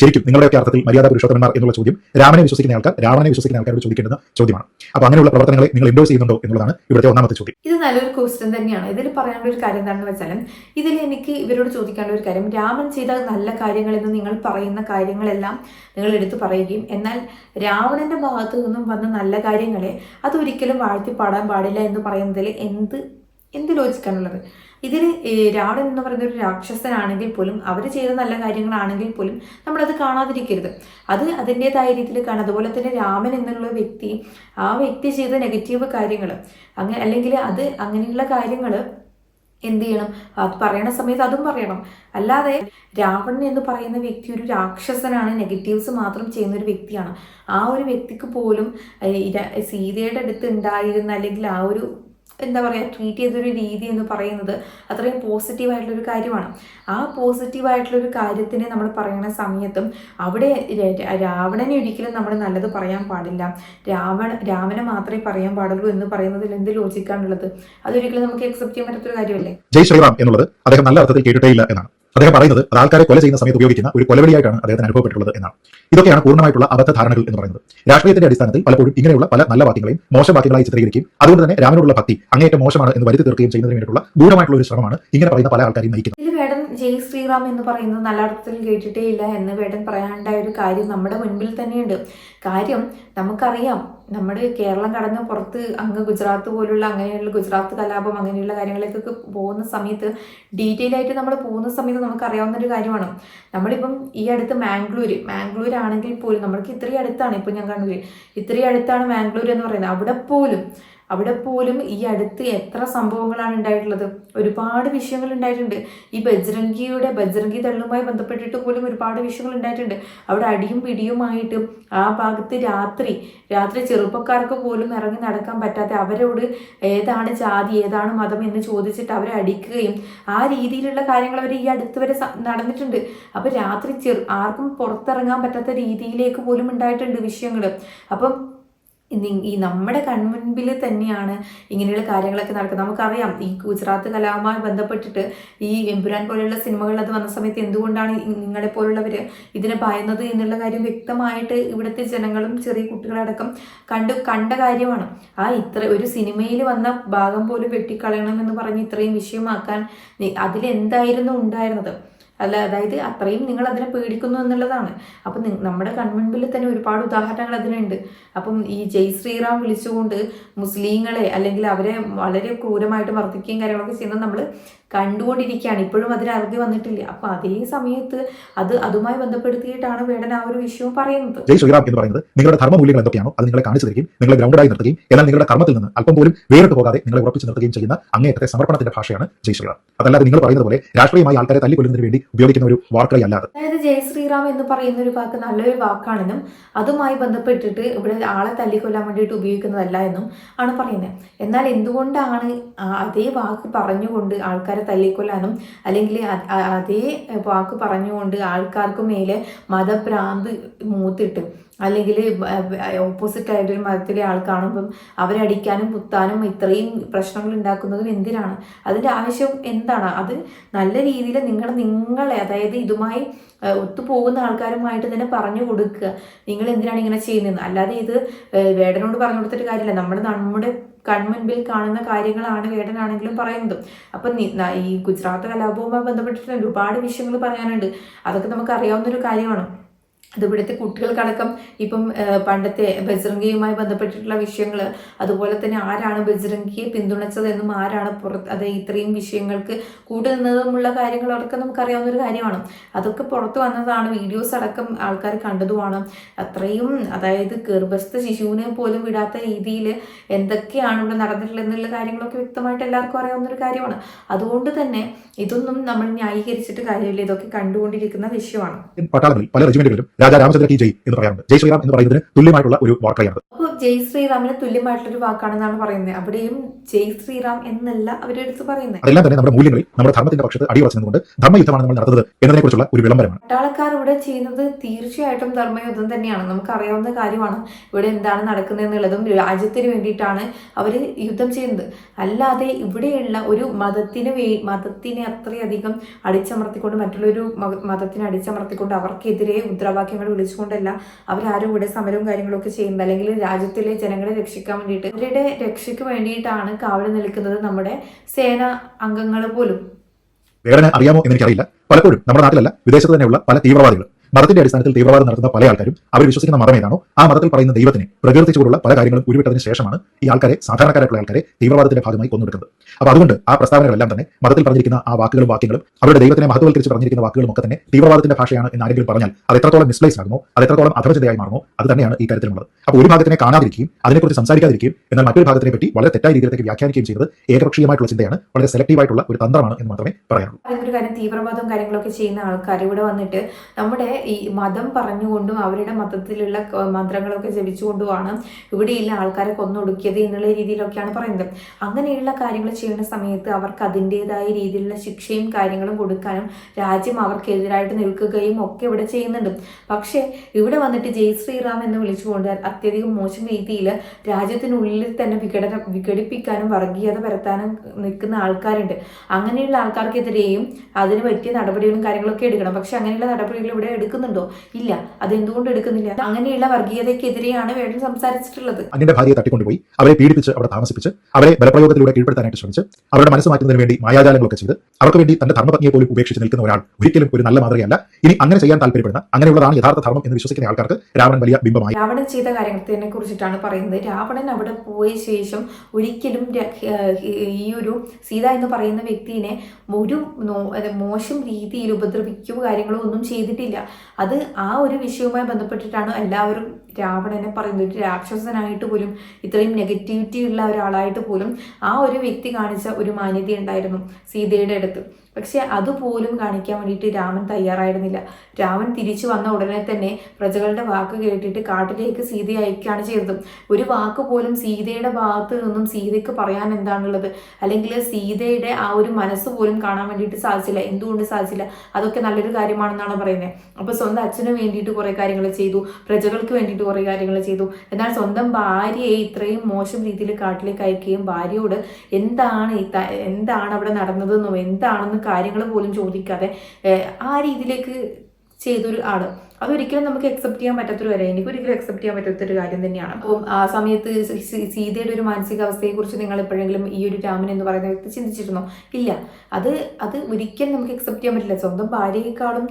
ശരിക്കും നിങ്ങളുടെയൊക്കെ അർത്ഥത്തിൽ മര്യാദ പുരുഷോത്തമന്മാർ എന്നുള്ള ചോദ്യം രാമനെ വിശ്വസിക്കുന്ന ആൾക്കാർ രാവണനെ വിശ്വസിക്കുന്ന ആൾക്കാരോട് ചോദിക്കേണ്ടുന്ന ചോദ്യമാണ്. അപ്പോൾ അങ്ങനെയുള്ള പ്രവർത്തനങ്ങളെ നിങ്ങൾ എൻഡോസ് ചെയ്യുന്നുണ്ടോ എന്നുള്ളതാണ് ഇവിടുത്തെ ഒന്നാമത്തെ ചോദ്യം. ഇത് നല്ലൊരു ക്വസ്റ്റ്യൻ തന്നെയാണ്. ഇതിൽ പറയാനുള്ള ഒരു കാര്യം എന്താണെന്ന് വെച്ചാൽ ഇതിൽ എനിക്ക് ഇവരോട് ചോദിക്കാനുള്ള ഒരു കാര്യം രാമൻ ചെയ്ത നല്ല കാര്യങ്ങളെന്ന് നിങ്ങൾ പറയുന്ന കാര്യങ്ങളെല്ലാം നിങ്ങൾ എടുത്തു പറയുകയും എന്നാൽ രാവണന്റെ ഭാഗത്തു നിന്നും വന്ന നല്ല കാര്യങ്ങളെ അതൊരിക്കലും വാഴ്ത്തി പാടാൻ പാടില്ല എന്ന് പറയുന്നതിൽ എന്ത് എന്ത് ലോജിക്കാണുള്ളത് ഇതിൽ രാവണൻ എന്ന് പറയുന്ന ഒരു രാക്ഷസനാണെങ്കിൽ പോലും അവർ ചെയ്ത നല്ല കാര്യങ്ങളാണെങ്കിൽ പോലും നമ്മളത് കാണാതിരിക്കരുത്. അത് അതിന്റെതായ രീതിയിൽ കാണാം. അതുപോലെ തന്നെ രാമൻ എന്നുള്ള വ്യക്തി ആ വ്യക്തി ചെയ്ത നെഗറ്റീവ് കാര്യങ്ങൾ അങ്ങനെ അല്ലെങ്കിൽ അത് അങ്ങനെയുള്ള കാര്യങ്ങൾ എന്ത് ചെയ്യണം? അത് പറയണ സമയത്ത് അതും പറയണം. അല്ലാതെ രാവണൻ എന്ന് പറയുന്ന വ്യക്തി ഒരു രാക്ഷസനാണ് നെഗറ്റീവ്സ് മാത്രം ചെയ്യുന്ന ഒരു വ്യക്തിയാണ്. ആ ഒരു വ്യക്തിക്ക് പോലും സീതയുടെ അടുത്ത് ഉണ്ടായിരുന്ന അല്ലെങ്കിൽ ആ ഒരു എന്താ പറയുക ട്രീറ്റ് ചെയ്തൊരു രീതി എന്ന് പറയുന്നത് അത്രയും പോസിറ്റീവായിട്ടുള്ളൊരു കാര്യമാണ്. ആ പോസിറ്റീവായിട്ടുള്ളൊരു കാര്യത്തിനെ നമ്മൾ പറയുന്ന സമയത്തും അവിടെ രാവണനെ ഒരിക്കലും നമ്മൾ നല്ലത് പറയാൻ പാടില്ല. രാവണ രാമനെ മാത്രമേ പറയാൻ പാടുള്ളൂ എന്ന് പറയുന്നതിൽ എന്ത് ലോജിക്കാണുള്ളത് അതൊരിക്കലും നമുക്ക് അക്സെപ്റ്റ് ചെയ്യാൻ പറ്റാത്തൊരു കാര്യമല്ലേ? ജയ് ശ്രീറാം എന്നുള്ളത് അദ്ദേഹം നല്ല അർത്ഥത്തിൽ കേട്ടിട്ടേ ഇല്ല എന്നാണ്. അദ്ദേഹം പറയുന്നത് അത് ആൾക്കാരെ കൊല ചെയ്യുന്ന സമയത്ത് ഉപയോഗിക്കുന്ന ഒരു കൊലവിളിയായിട്ടാണ് അദ്ദേഹത്തിന് അനുഭവപ്പെട്ടിട്ടുള്ളത് എന്നാണ്. ഇതൊക്കെയാണ് പൂർണമായിട്ടുള്ള അബദ്ധ ധാരണകൾ എന്ന് പറയുന്നത്. രാഷ്ട്രീയത്തിന്റെ അടിസ്ഥാനത്തിൽ പലപ്പോഴും ഇങ്ങനെയുള്ള പല നല്ല വാക്യങ്ങളെയും മോശം വാക്യങ്ങളായി ചിത്രീകരിക്കും അതുകൊണ്ട് തന്നെ രാമനോടുള്ള ഭക്തി അങ്ങേയറ്റം മോശമാണ് എന്ന് വരുത്തി തീർക്കുകയും ചെയ്യുന്നതിന് വേണ്ടിയിട്ടുള്ള ഗൂഢമായിട്ടുള്ള ഒരു ശ്രമമാണ് ഇങ്ങനെ പറയുന്ന പല ആൾക്കാരെയും നയിക്കുന്നത്. വേടൻ ജയ് ശ്രീറാം എന്ന് പറയുന്നത് നല്ല അർത്ഥത്തിൽ കേട്ടിട്ടേ ഇല്ല എന്ന് വേടൻ പറയാനുണ്ടായ ഒരു കാര്യം നമ്മുടെ മുൻപിൽ തന്നെയുണ്ട്. കാര്യം നമുക്കറിയാം നമ്മുടെ കേരളം കടന്ന് പുറത്ത് അങ്ങ് ഗുജറാത്ത് പോലുള്ള അങ്ങനെയുള്ള ഗുജറാത്ത് കലാപം അങ്ങനെയുള്ള കാര്യങ്ങളിലേക്കൊക്കെ പോകുന്ന സമയത്ത് ഡീറ്റെയിൽ ആയിട്ട് നമ്മൾ പോകുന്ന സമയത്ത് നമുക്ക് അറിയാവുന്ന ഒരു കാര്യമാണ്. നമ്മളിപ്പം ഈ അടുത്ത് മാംഗ്ലൂർ മാംഗ്ലൂർ ആണെങ്കിൽ പോലും നമ്മൾക്ക് ഇത്രയും അടുത്താണ് ഇപ്പം ഞാൻ കണ്ണൂർ ഇത്രയും അടുത്താണ് മാംഗ്ലൂർ എന്ന് പറയുന്നത്. അവിടെ പോലും അവിടെ പോലും ഈ അടുത്ത് എത്ര സംഭവങ്ങളാണ് ഉണ്ടായിട്ടുള്ളത്? ഒരുപാട് വിഷയങ്ങൾ ഉണ്ടായിട്ടുണ്ട്. ഈ ബജ്രംഗിയുടെ ബജ്രംഗി തള്ളുമായി ബന്ധപ്പെട്ടിട്ട് പോലും ഒരുപാട് വിഷയങ്ങൾ ഉണ്ടായിട്ടുണ്ട്. അവിടെ അടിയും പിടിയുമായിട്ട് ആ ഭാഗത്ത് രാത്രി രാത്രി ചെറുപ്പക്കാർക്ക് പോലും ഇറങ്ങി നടക്കാൻ പറ്റാതെ അവരോട് ഏതാണ് ജാതി ഏതാണ് മതം എന്ന് ചോദിച്ചിട്ട് അവരെ അടിക്കുകയും ആ രീതിയിലുള്ള കാര്യങ്ങൾ അവർ ഈ അടുത്ത് വരെ നടന്നിട്ടുണ്ട്. അപ്പോൾ രാത്രി ചെറു ആർക്കും പുറത്തിറങ്ങാൻ പറ്റാത്ത രീതിയിലേക്ക് പോലും ഉണ്ടായിട്ടുണ്ട് വിഷയങ്ങൾ അപ്പം ഈ നമ്മുടെ കൺമുൻപിൽ തന്നെയാണ് ഇങ്ങനെയുള്ള കാര്യങ്ങളൊക്കെ നടക്കുന്നത്. നമുക്കറിയാം ഈ ഗുജറാത്ത് കലാവുമായി ബന്ധപ്പെട്ടിട്ട് ഈ എമ്പുരാൻ പോലെയുള്ള സിനിമകൾ അത് വന്ന സമയത്ത് എന്തുകൊണ്ടാണ് നിങ്ങളെ പോലുള്ളവർ ഇതിനെ ഭയന്നത് എന്നുള്ള കാര്യം വ്യക്തമായിട്ട് ഇവിടുത്തെ ജനങ്ങളും ചെറിയ കുട്ടികളടക്കം കണ്ട് കണ്ട കാര്യമാണ്. ആ ഇത്ര ഒരു സിനിമയിൽ വന്ന ഭാഗം പോലും വെട്ടിക്കളയണമെന്ന് പറഞ്ഞ് ഇത്രയും വിഷയമാക്കാൻ അതിലെന്തായിരുന്നു ഉണ്ടായിരുന്നത്? അല്ല അതായത് അത്രയും നിങ്ങൾ അതിനെ പേടിക്കുന്നു എന്നുള്ളതാണ്. അപ്പം നമ്മുടെ കൺമുൻപിൽ തന്നെ ഒരുപാട് ഉദാഹരണങ്ങൾ അതിനുണ്ട്. അപ്പം ഈ ജയ് ശ്രീറാം വിളിച്ചുകൊണ്ട് മുസ്ലിങ്ങളെ അല്ലെങ്കിൽ അവരെ വളരെ ക്രൂരമായിട്ട് മർദ്ദിക്കുകയും കാര്യങ്ങളൊക്കെ ചെയ്യുന്നത് നമ്മൾ കണ്ടുകൊണ്ടിരിക്കുകയാണ്. ഇപ്പോഴും അതിന് അറുതി വന്നിട്ടില്ല. അപ്പോൾ അതേ സമയത്ത് അത് അതുമായി ബന്ധപ്പെടുത്തിയിട്ടാണ് വേടൻ ആ ഒരു വിഷയവും പറയുന്നത്. ജയ് ശ്രീറാം എന്ന് പറയുന്നത് നിങ്ങളുടെ ധർമ്മ മൂല്യങ്ങൾ എന്തൊക്കെയാണോ അത് നിങ്ങളെ കാണിച്ചു തരികയും നിങ്ങളെ ഗ്രൗണ്ടായി നിർത്തുകയും എന്നാൽ നിങ്ങളുടെ കർമ്മത്തിൽ നിന്ന് അല്പം പോലും വേറിട്ട് പോകാതെ നിങ്ങളെ ഉറപ്പിച്ച് നിർത്തുകയും ചെയ്യുന്ന അങ്ങേയറ്റത്തെ സമർപ്പണത്തിന്റെ ഭാഷയാണ് ജയ് ശ്രീറാം. അതല്ലാതെ നിങ്ങൾ പറയുന്നത് പോലെ രാഷ്ട്രീയമായി ആൾക്കാരെ തല്ലിക്കൊല്ലുന്നതിന് വേണ്ടി ഉപയോഗിക്കുന്ന ഒരു വാർക്കറി അല്ലാതെ. അതായത് ജയ് ശ്രീറാം എന്ന് പറയുന്ന ഒരു വാക്ക് നല്ലൊരു വാക്കാണെന്നും അതുമായി ബന്ധപ്പെട്ടിട്ട് ഇവിടെ ആളെ തല്ലിക്കൊല്ലാൻ വേണ്ടിയിട്ട് ഉപയോഗിക്കുന്നതല്ല എന്നും ആണ് പറയുന്നത്. എന്നാൽ എന്തുകൊണ്ടാണ് അതേ വാക്ക് പറഞ്ഞുകൊണ്ട് ആൾക്കാരെ തല്ലിക്കൊല്ലാനും അല്ലെങ്കിൽ അതേ വാക്ക് പറഞ്ഞുകൊണ്ട് ആൾക്കാർക്ക് മേലെ മതഭ്രാന്ത് മൂത്തിട്ട് അല്ലെങ്കിൽ ഓപ്പോസിറ്റ് ആയിട്ടൊരു മതത്തിലെ ആൾ കാണുമ്പം അവരെ അടിക്കാനും കുത്താനും ഇത്രയും പ്രശ്നങ്ങൾ ഉണ്ടാക്കുന്നതും എന്തിനാണ്? അതിന്റെ ആവശ്യം എന്താണ്? അത് നല്ല രീതിയിൽ നിങ്ങൾ നിങ്ങളെ അതായത് ഇതുമായി ഒത്തുപോകുന്ന ആൾക്കാരുമായിട്ട് തന്നെ പറഞ്ഞു കൊടുക്കുക. നിങ്ങൾ എന്തിനാണ് ഇങ്ങനെ ചെയ്യുന്നത്? അല്ലാതെ ഇത് വേടനോട് പറഞ്ഞു കൊടുത്തിട്ട് കാര്യമില്ല. നമ്മുടെ നമ്മുടെ കൺമുൻപിൽ കാണുന്ന കാര്യങ്ങളാണ് വേടനാണെങ്കിലും പറയുന്നത്. അപ്പം ഈ ഗുജറാത്ത് കലാപവുമായി ബന്ധപ്പെട്ടിട്ട് ഒരുപാട് വിഷയങ്ങൾ പറയാനുണ്ട്. അതൊക്കെ നമുക്ക് അറിയാവുന്ന ഒരു കാര്യമാണ്. അത് ഇവിടുത്തെ കുട്ടികൾക്കടക്കം ഇപ്പം പണ്ടത്തെ ബജ്രംഗിയുമായി ബന്ധപ്പെട്ടിട്ടുള്ള വിഷയങ്ങൾ അതുപോലെ തന്നെ ആരാണ് ബജ്രംഗിയെ പിന്തുണച്ചതെന്നും ആരാണ് പുറത്ത് അത് ഇത്രയും വിഷയങ്ങൾക്ക് കൂട്ടുനിന്നതുമുള്ള കാര്യങ്ങളടക്കം നമുക്കറിയാവുന്ന ഒരു കാര്യമാണ്. അതൊക്കെ പുറത്തു വന്നതാണ് വീഡിയോസ് അടക്കം ആൾക്കാർ കണ്ടതുമാണ്. അത്രയും അതായത് ഗർഭസ്ഥ ശിശുവിനെ പോലും വിടാത്ത രീതിയിൽ എന്തൊക്കെയാണ് ഇവിടെ നടന്നിട്ടുള്ളത് എന്നുള്ള കാര്യങ്ങളൊക്കെ വ്യക്തമായിട്ട് എല്ലാവർക്കും അറിയാവുന്ന ഒരു കാര്യമാണ്. അതുകൊണ്ട് തന്നെ ഇതൊന്നും നമ്മൾ ന്യായീകരിച്ചിട്ട് കാര്യമില്ല. ഇതൊക്കെ കണ്ടുകൊണ്ടിരിക്കുന്ന വിഷയമാണ്. പല റെജിമെന്റുകളിലും രാജാ രാമചന്ദ്ര കി ജയ് എന്ന് പറയാറുണ്ട്. ജയ് ശ്രീറാം എന്ന് പറയുന്നതിന് തുല്യമായിട്ടുള്ള ഒരു വാക്കാണ് ജയ് ശ്രീറാമിന് തുല്യമായിട്ടുള്ള ഒരു വാക്കാണെന്നാണ് പറയുന്നത്. അവിടെയും ജയ് ശ്രീറാം എന്നല്ല അവരെടുത്ത് പറയുന്നത്. അതെല്ലാം തന്നെ നമ്മുടെ മൂല്യങ്ങളിൽ നമ്മുടെ ധർമ്മത്തിന്റെ പക്ഷത്ത് അടിയുറച്ചുകൊണ്ട് ധർമ്മയുദ്ധമാണ് നമ്മൾ നടത്തുന്നത് എന്നതിനെക്കുറിച്ചുള്ള ഒരു വിളംബരമാണ്. പട്ടാളക്കാർ ഇവിടെ ചെയ്യുന്നത് തീർച്ചയായിട്ടും ധർമ്മയുദ്ധം തന്നെയാണ്. നമുക്ക് അറിയാവുന്ന കാര്യമാണ് ഇവിടെ എന്താണ് നടക്കുന്നത് എന്നുള്ളതും രാജ്യത്തിന് വേണ്ടിയിട്ടാണ് അവർ യുദ്ധം ചെയ്യുന്നത്. അല്ലാതെ ഇവിടെയുള്ള ഒരു മതത്തിന് വേ മതത്തിനെ അത്രയധികം അടിച്ചമർത്തിക്കൊണ്ട് മറ്റുള്ളൊരു മതത്തിനെ അടിച്ചമർത്തിക്കൊണ്ട് അവർക്കെതിരെ മുദ്രാവാക്യങ്ങൾ വിളിച്ചുകൊണ്ടല്ല അവരാരും ഇവിടെ സമരവും കാര്യങ്ങളൊക്കെ ചെയ്യുന്നത്. അല്ലെങ്കിൽ രാജ്യത്തിലെ ജനങ്ങളെ രക്ഷിക്കാൻ വേണ്ടിയിട്ട് അവരുടെ രക്ഷയ്ക്ക് വേണ്ടിയിട്ടാണ് കാവൽ നിൽക്കുന്നത് നമ്മുടെ സേന അംഗങ്ങൾ പോലും. വേറെ അറിയാമോ എന്ന് എനിക്കറിയില്ല. പലപ്പോഴും നമ്മുടെ നാട്ടിലല്ല വിദേശത്ത് തന്നെയുള്ള പല തീവ്രവാദികൾ മതത്തിന്റെ അടിസ്ഥാനത്തിൽ തീവ്രവാദം നടത്തുന്ന പല ആൾക്കാരും അവർ വിശ്വസിക്കുന്ന മതം ഏതാണോ ആ മതത്തിൽ പറയുന്ന ദൈവത്തിനെ പ്രകീർത്തിച്ചുകൊണ്ടുള്ള പല കാര്യങ്ങളും ഉരുവിട്ടതിന് ശേഷമാണ് ഈ ആൾക്കാരെ സാധാരണക്കാരായിട്ടുള്ള ആൾക്കാരെ തീവ്രവാദത്തിന്റെ ഭാഗമായി കൊന്നെടുക്കുന്നത് അപ്പോൾ അതുകൊണ്ട് ആ പ്രസ്താവനകളെല്ലാം തന്നെ മതത്തിൽ പറഞ്ഞിരിക്കുന്ന ആ വാക്കുകളും വാക്യങ്ങളും അവരുടെ ദൈവത്തിനെ മഹത്വവൽക്കരിച്ച് പറഞ്ഞിരിക്കുന്ന വാക്കുകളും ഒക്കെ തന്നെ തീവ്രവാദത്തിന്റെ ഭാഷയാണ് എന്ന് ആരെങ്കിലും പറഞ്ഞാൽ അത് എത്രത്തോളം മിസ്പ്ലേസ് ആകുമോ അത് എത്രത്തോളം അധമചിതയായി മാറുമോ അത് തന്നെയാണ് ഈ കാര്യത്തിലുള്ളത്. അപ്പോൾ ഒരു ഭാഗത്തിനെ കാണാതിരിക്കുകയും അതിനെക്കുറിച്ച് സംസാരിക്കാതിരിക്കുകയും എന്നാൽ മറ്റൊരു ഭാഗത്തിനെ പറ്റി വളരെ തെറ്റായ രീതിയിലേക്ക് വ്യാഖ്യാനിക്കുകയും ചെയ്തത് ഏകപക്ഷീയമായിട്ടുള്ള ചിന്തയാണ് വളരെ സെലക്റ്റീവായിട്ടുള്ള ഒരു തന്ത്രമാണ് എന്ന് മാത്രമേ പറയാനുള്ളൂ ഒരു തീവ്രവാദവും കാര്യങ്ങളൊക്കെ ചെയ്യുന്ന ആൾക്കാർ ഇവിടെ വന്നിട്ട് നമ്മുടെ ഈ മതം പറഞ്ഞുകൊണ്ടും അവരുടെ മതത്തിലുള്ള മന്ത്രങ്ങളൊക്കെ ജപിച്ചുകൊണ്ടുമാണ് ഇവിടെയുള്ള ആൾക്കാരെ കൊന്നൊടുക്കിയത് എന്നുള്ള രീതിയിലൊക്കെയാണ് പറയുന്നത്. അങ്ങനെയുള്ള കാര്യങ്ങൾ ചെയ്യുന്ന സമയത്ത് അവർക്ക് അതിന്റെതായ രീതിയിലുള്ള ശിക്ഷയും കാര്യങ്ങളും കൊടുക്കാനും രാജ്യം അവർക്കെതിരായിട്ട് നിൽക്കുകയും ഒക്കെ ഇവിടെ ചെയ്യുന്നുണ്ട്. പക്ഷേ ഇവിടെ വന്നിട്ട് ജയ് ശ്രീറാം എന്ന് വിളിച്ചുകൊണ്ട് അത്യധികം മോശം രീതിയിൽ രാജ്യത്തിനുള്ളിൽ തന്നെ വിഘടന വിഘടിപ്പിക്കാനും വർഗീയത പരത്താനും നിൽക്കുന്ന ആൾക്കാരുണ്ട്. അങ്ങനെയുള്ള ആൾക്കാർക്കെതിരെയും അതിന് പറ്റിയ നടപടികളും കാര്യങ്ങളൊക്കെ എടുക്കണം. പക്ഷെ അങ്ങനെയുള്ള നടപടികൾ ഇവിടെ എടുക്കുന്നുണ്ടോ? ഇല്ല. അതെന്തുകൊണ്ട് എടുക്കുന്നില്ല? അങ്ങനെയുള്ള വർഗീയതയ്ക്കെതിരെയാണ് വേടൻ സംസാരിച്ചിട്ടുള്ളത്. അങ്ങനെ ഭാര്യയെ തട്ടിക്കൊണ്ടുപോയി അവരെ പീഡിപ്പിച്ച് അവിടെ താമസിപ്പിച്ച് അവരെ ബലപ്രയോഗത്തിലൂടെ കീഴ്പ്പെടുത്താനായിട്ട് ശ്രമിച്ച് അവരുടെ മനസ്സ് മാറ്റുന്നതിന് വേണ്ടി മായാജാലങ്ങളൊക്കെ ചെയ്ത് അവർക്ക് വേണ്ടി തന്റെ ധർമ്മപത്നിയെ പോലും ഉപേക്ഷിച്ച് നിൽക്കുന്ന ഒരാൾ ഒരിക്കലും ഒരു നല്ല മാതൃകയല്ല. ഇനി അങ്ങനെ ചെയ്യാൻ താല്പര്യപ്പെടുന്ന അങ്ങനെയുള്ളതാണ് യഥാർത്ഥ ധർമ്മം എന്ന് വിശ്വസിക്കുന്ന ആൾക്കാർക്ക് രാവണൻ വലിയ ബിംബമായി. രാവണൻ ചെയ്ത കാര്യത്തിനെ കുറിച്ചിട്ടാണ് പറയുന്നത്. രാവണൻ അവിടെ പോയ ശേഷം ഒരിക്കലും ഈ ഒരു സീത എന്ന് പറയുന്ന വ്യക്തിയെ ഒരു മോശം രീതിയിൽ ഉപദ്രവിക്കുകയോ കാര്യങ്ങളോ ഒന്നും ചെയ്തിട്ടില്ല. അത് ആ ഒരു വിഷയവുമായി ബന്ധപ്പെട്ടിട്ടാണ് എല്ലാവരും രാവണനെ പറയുന്നത്. ഒരു രാക്ഷസനായിട്ട് പോലും ഇത്രയും നെഗറ്റിവിറ്റി ഉള്ള ഒരാളായിട്ട് പോലും ആ ഒരു വ്യക്തി കാണിച്ച ഒരു മാന്യത ഉണ്ടായിരുന്നു സീതയുടെ അടുത്ത്. പക്ഷെ അതുപോലും കാണിക്കാൻ വേണ്ടിയിട്ട് രാമൻ തയ്യാറായിരുന്നില്ല. രാമൻ തിരിച്ചു വന്ന ഉടനെ തന്നെ പ്രജകളുടെ വാക്ക് കേട്ടിട്ട് കാട്ടിലേക്ക് സീതയെ അയക്കുകയാണ് ചെയ്തത്. ഒരു വാക്ക് പോലും സീതയുടെ ഭാഗത്ത് നിന്നും സീതയ്ക്ക് പറയാൻ എന്താണുള്ളത്? അല്ലെങ്കിൽ സീതയുടെ ആ ഒരു മനസ്സ് പോലും കാണാൻ വേണ്ടിയിട്ട് സാധിച്ചില്ല. എന്തുകൊണ്ട് സാധിച്ചില്ല? അതൊക്കെ നല്ലൊരു കാര്യമാണെന്നാണ് പറയുന്നത് അപ്പോൾ സ്വന്തം അച്ഛന് വേണ്ടിയിട്ട് കുറേ കാര്യങ്ങൾ ചെയ്തു. പ്രജകൾക്ക് വേണ്ടിയിട്ട് കുറേ കാര്യങ്ങൾ ചെയ്തു. എന്നാൽ സ്വന്തം ഭാര്യയെ ഇത്രയും മോശം രീതിയിൽ കാട്ടിലേക്ക് അയക്കുകയും ഭാര്യയോട് എന്താണ് എന്താണ് അവിടെ നടന്നതെന്നോ എന്താണെന്ന് കാര്യങ്ങൾ പോലും ചോദിക്കാതെ ആ രീതിയിലേക്ക് ചെയ്തൊരു ആൾ. അതൊരിക്കലും നമുക്ക് അക്സെപ്റ്റ് ചെയ്യാൻ പറ്റാത്തൊരു കാര്യം. എനിക്കൊരിക്കലും അക്സെപ്റ്റ് ചെയ്യാൻ പറ്റാത്തൊരു കാര്യം തന്നെയാണ്. അപ്പോൾ ആ സമയത്ത് സീതയുടെ ഒരു മാനസികാവസ്ഥയെ കുറിച്ച് നിങ്ങൾ എപ്പോഴെങ്കിലും ഈ ഒരു രാമൻ എന്ന് പറയുന്ന വ്യക്തി ചിന്തിച്ചിരുന്നോ? ഇല്ല. അത് അത് ഒരിക്കലും നമുക്ക് അക്സെപ്റ്റ് ചെയ്യാൻ പറ്റില്ല. സ്വന്തം ഭാര്യയെക്കാളും